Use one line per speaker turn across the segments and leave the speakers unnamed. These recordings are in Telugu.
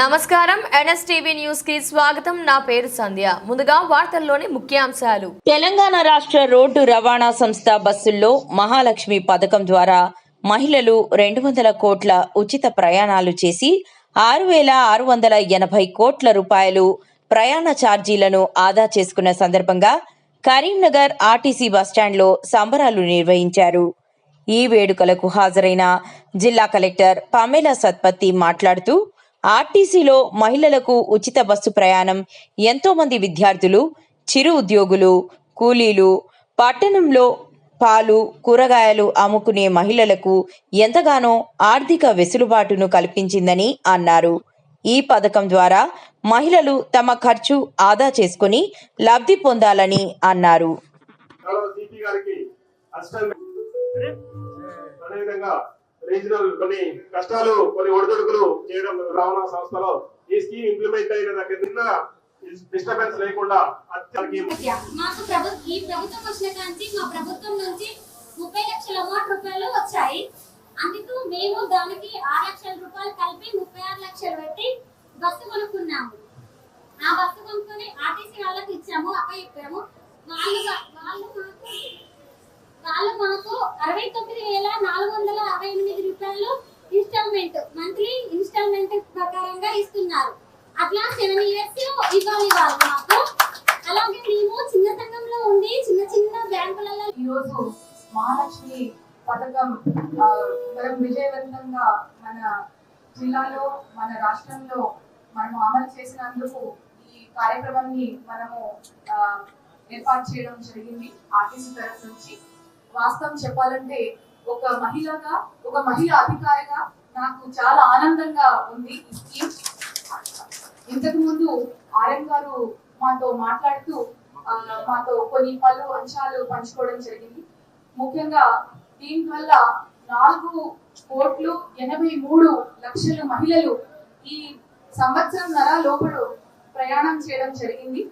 నమస్కారం. ఎన్ఎస్టీవీ న్యూస్కి స్వాగతం. నా పేరు సంధ్య. ముందుగా వార్తల్లోని ముఖ్యాంశాలు.
తెలంగాణ రాష్ట్ర రోడ్డు రవాణా సంస్థ బస్సుల్లో మహాలక్ష్మి పథకం ద్వారా మహిళలు రెండు వందల కోట్ల ఉచిత ప్రయాణాలు చేసి ఆరు వేల ఆరు వందల ఎనభై కోట్ల రూపాయలు ప్రయాణ ఛార్జీలను ఆదా చేసుకున్న సందర్భంగా కరీంనగర్ ఆర్టీసీ బస్టాండ్లో సంబరాలు నిర్వహించారు. ఈ వేడుకలకు హాజరైన జిల్లా కలెక్టర్ పమేలా సత్పత్తి మాట్లాడుతూ ఆర్టీసీలో మహిళలకు ఉచిత బస్సు ప్రయాణం ఎంతో మంది విద్యార్థులు చిరు ఉద్యోగులు కూలీలు పట్టణంలో పాలు కూరగాయలు అమ్ముకునే మహిళలకు ఎంతగానో ఆర్థిక వెసులుబాటును కల్పించిందని అన్నారు. ఈ పథకం ద్వారా మహిళలు తమ ఖర్చు ఆదా చేసుకుని లబ్ధి పొందాలని అన్నారు.
అదేవిధంగా రీజనల్ కొన్ని కష్టాలు కొన్ని ఒడిదుడుకులు చేయడం రవాణా సంస్థలో ఈ స్కీమ్ ఇంప్లిమెంట్ అయిన దగ్గర నిన్న డిస్టర్బెన్స్ లేకుండా
మాకు ఈ ప్రభుత్వం వచ్చిన కాంచి మా ప్రభుత్వం నుంచి ముప్పై లక్షల అమౌంట్ రూపాయలు వచ్చాయి. అందుకు మేము దానికి ఆరు లక్షల రూపాయలు కలిపి ముప్పై ఆరు లక్షలు పెట్టి బస్సు కొనుక్కున్నాము. ఆ బస్సు కొనుక్కొని ఆర్టీసీ వాళ్ళకి ఇచ్చాము అక్క చెప్పాము. వాళ్ళు వాళ్ళు మాకు వాళ్ళు మాకు అరవై తొమ్మిది వేల నాలుగు వందల అరవై ఎనిమిది రూపాయలు ఇన్స్టాల్మెంట్ మంత్లీ ఇన్స్టాల్మెంట్ ప్రకారంగా ఇస్తున్నారు. అట్లా సెవెన్ ఇయర్స్ ఇవ్వాలి వాళ్ళు మాకు. అలాగే మేము చిన్న సంఘంలో ఉండి చిన్న చిన్న బ్యాంకులలో
ఈరోజు మహాలక్ష్మి పథకం మనం విజయవంతంగా మన జిల్లాలో మన రాష్ట్రంలో మనము అమలు చేసినందుకు ఈ కార్యక్రమాన్ని మనము ఏర్పాటు చేయడం జరిగింది. ఆర్టీసీ తరఫు నుంచి వాస్తవం చెప్పాలంటే ఒక మహిళగా ఒక మహిళ అధికారిగా నాకు చాలా ఆనందంగా ఉంది ఈ స్కీమ్. ఇంతకు ముందు ఆర్ఎం గారు మాతో మాట్లాడుతూ మాతో కొన్ని పలు అంశాలు పంచుకోవడం జరిగింది. ముఖ్యంగా దీని వల్ల నాలుగు కోట్లు ఎనభై మూడు లక్షల మహిళలు ఈ సంవత్సరం నర లోపల ప్రయాణం చేయడం జరిగింది.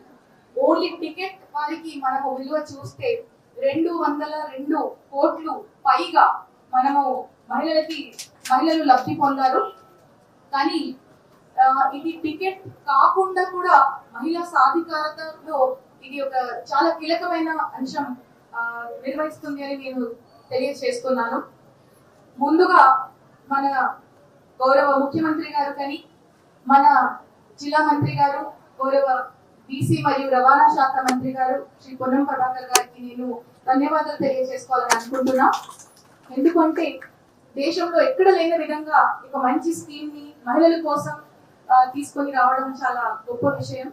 ఓన్లీ టికెట్ వారికి మనము విలువ చూస్తే రెండు వందల రెండు కోట్లు పైగా మనము మహిళలకి మహిళలు లబ్ధి పొందారు. కానీ ఇది టికెట్ కాకుండా కూడా మహిళా సాధికారతలో ఇది ఒక చాలా కీలకమైన అంశం నిర్వహిస్తుంది అని నేను తెలియజేస్తున్నాను. ముందుగా మన గౌరవ ముఖ్యమంత్రి గారు కానీ మన జిల్లా మంత్రి గారు గౌరవ బీసీ మరియు రవాణా శాఖ మంత్రి గారు శ్రీ పొన్నం ప్రభాకర్ గారికి నేను ధన్యవాదాలు తెలియజేసుకోవాలని అనుకుంటున్నా. ఎందుకంటే దేశంలో ఎక్కడ లేని విధంగా ఒక మంచి స్కీమ్ని మహిళల కోసం తీసుకొని రావడం చాలా గొప్ప విషయం.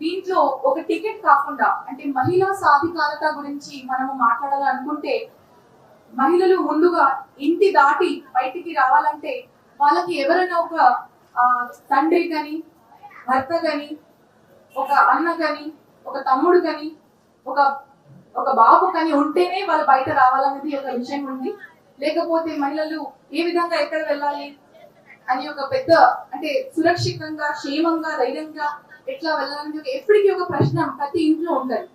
దీంట్లో ఒక టికెట్ కాకుండా అంటే మహిళా సాధికారత గురించి మనము మాట్లాడాలనుకుంటే మహిళలు ముందుగా ఇంటి దాటి బయటికి రావాలంటే వాళ్ళకి ఎవరైనా ఒక తండ్రి కానీ భర్త కానీ ఒక అన్న కానీ ఒక తమ్ముడు కానీ ఒక ఒక బాబు కానీ ఉంటేనే వాళ్ళు బయట రావాలనేది ఒక విషయం ఉంది. లేకపోతే మహిళలు ఏ విధంగా ఎక్కడ వెళ్ళాలి అని ఒక పెద్ద అంటే సురక్షితంగా క్షేమంగా ధైర్యంగా ఎట్లా వెళ్ళాలని ఒక ఎప్పటికీ ఒక ప్రశ్న ప్రతి ఇంట్లో ఉంటుంది.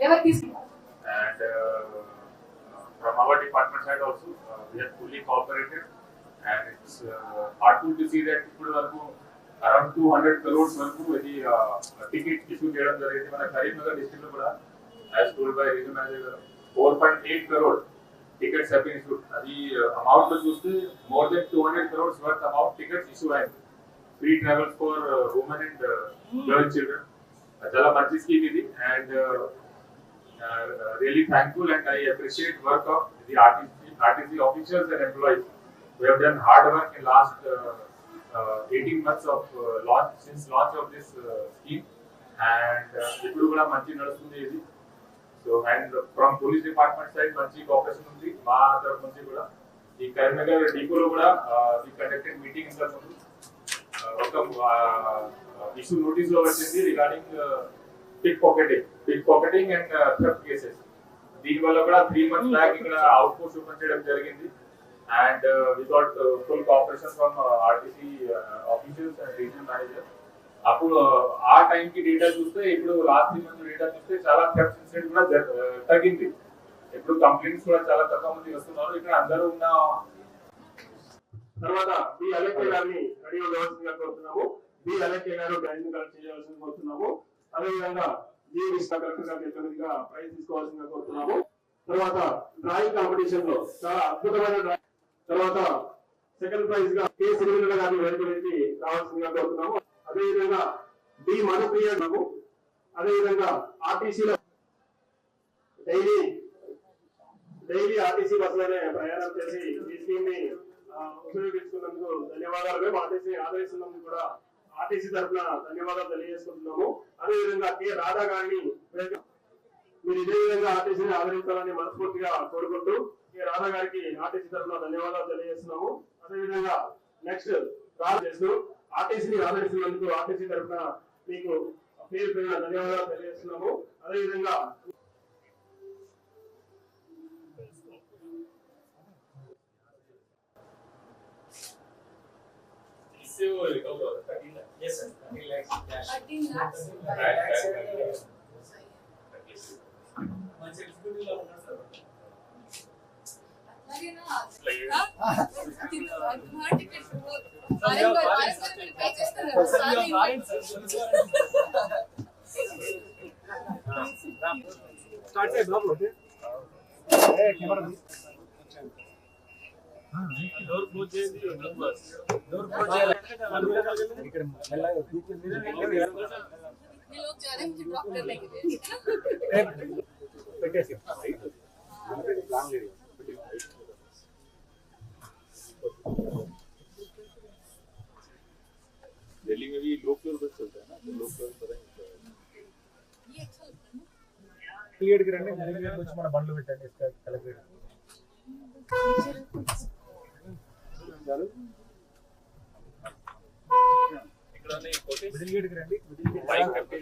ఎవరు తీసుకుంటారు?
Uh, from our department side also, uh, we have fully cooperated and it's uh, to see that వరకు అరౌండ్ టూ హండ్రెడ్ క్రోర్స్ వరకు ఇది టికెట్ ఇష్యూ చేయడం జరిగింది మన కరీంనగర్ డిస్ట్రిక్ట్లో కూడా as told by region manager గారు four point eight crore tickets have been issued అది అమౌంట్లో చూస్తే more than two hundred crores worth amount tickets issue అయింది free travels for women and girl children చాలా మంచి స్కీమ్ ఇది and uh, really thankful and I appreciate work of the RTC, RTC officials and employees who have done hard work in last uh, uh, 18 months of uh, launch since launch of this uh, scheme. And uh, ఇప్పుడు కూడా మంచి నడుస్తుంది ఇది. So and from police department side మంచి కోఆపరేషన్ ఉంది. మా తరఫు నుంచి కూడా. ఈ కరీంనగర్ డిపోలో కూడా వి కండక్టెడ్ మీటింగ్ ఇంతకు ముందు Uh, ఒక ఇష్యూ నోటీస్లో వచ్చింది regarding pick pocketing pick pocketing and theft cases దీని వల్ల కూడా త్రీ మంత్స్ బ్యాక్ ఇక్కడ అవుట్ పోస్ట్ ఓపెన్ చేయడం జరిగింది. And uh, we got uh, full cooperation from uh, RTC uh, officials and regional manager అప్పుడు uh, ఆ టైంకి డేటా చూస్తే ఇప్పుడు లాస్ట్ త్రీ మంత్స్ డేటా చూస్తే చాలా థెఫ్ట్ ఇన్సిడెంట్ కూడా uh, తగ్గింది. ఇప్పుడు కంప్లైంట్స్ కూడా చాలా తక్కువ మంది వస్తున్నారు. ఇక్కడ అందరూ ఉన్న
తర్వాత బి అలెక్య గారిని రెడీ ఉండవలసిందిగా కోరుతున్నాము. బి అలెక్య గారు డ్రైవింగ్ కలెక్ట్ చేయవలసింది కోరుతున్నాము. అదేవిధంగా జి విష్ణ కలెక్టర్ గారికి ప్రైజ్ తీసుకోవాల్సిందిగా కోరుతున్నాము. తర్వాత డ్రాయింగ్ కాంపిటీషన్లో చాలా అద్భుతమైన డ్రాయింగ్ తర్వాత సెకండ్ ప్రైజ్గా కె శ్రీవీర గారిని వేడుకలెత్తి రావాల్సిందిగా కోరుతున్నాము. అదేవిధంగా డి మనప్రియ గారు అదేవిధంగా ఆర్టీసీలో డైలీ డైలీ ఆర్టీసీ బస్సులోనే ప్రయాణం చేసి ఈ స్కీమ్ని ఉపయోగించుకున్నందుకు ధన్యవాదాలు. మేము ఆర్టీసీ ఆదరిస్తున్నందుకు కూడా ఆర్టీసీ తరఫున ధన్యవాదాలు తెలియజేసుకుంటున్నాము. అదేవిధంగా కె రాధా గారిని మీరు ఇదే విధంగా ఆర్టీసీని ఆదరించాలని మనస్ఫూర్తిగా కోరుకుంటూ ఈ రాధా గారికి ఆర్టీసీ తరఫున ధన్యవాదాలు తెలియజేస్తున్నాము అదేవిధంగా నెక్స్ట్ రాజేసు ఆర్టీసీని ఆదరిస్తున్నందుకు ఆర్టీసీ తరఫున మీకు పేరు పేరు ధన్యవాదాలు తెలియజేస్తున్నాము అదేవిధంగా
Yes, sir. 13 lakhs. 13
lakhs. 13
lakhs. Executive లా ఉన్నారు sir. Sir, you are foreign, sir. Sir, you are foreign, sir. Door close చేయండి. Door close చేయాలి.
दिल्ली में भी लो फ्लोर बस चलता है ना तो लो फ्लोर पता नहीं
క్లియర్ కి రండి క్లియర్ వచ్చి మన బండ్లు పెట్టండి కలెక్టరేట్
ఇక్కడ
మిడిల్ గేట్ కి రండి
बाइक करके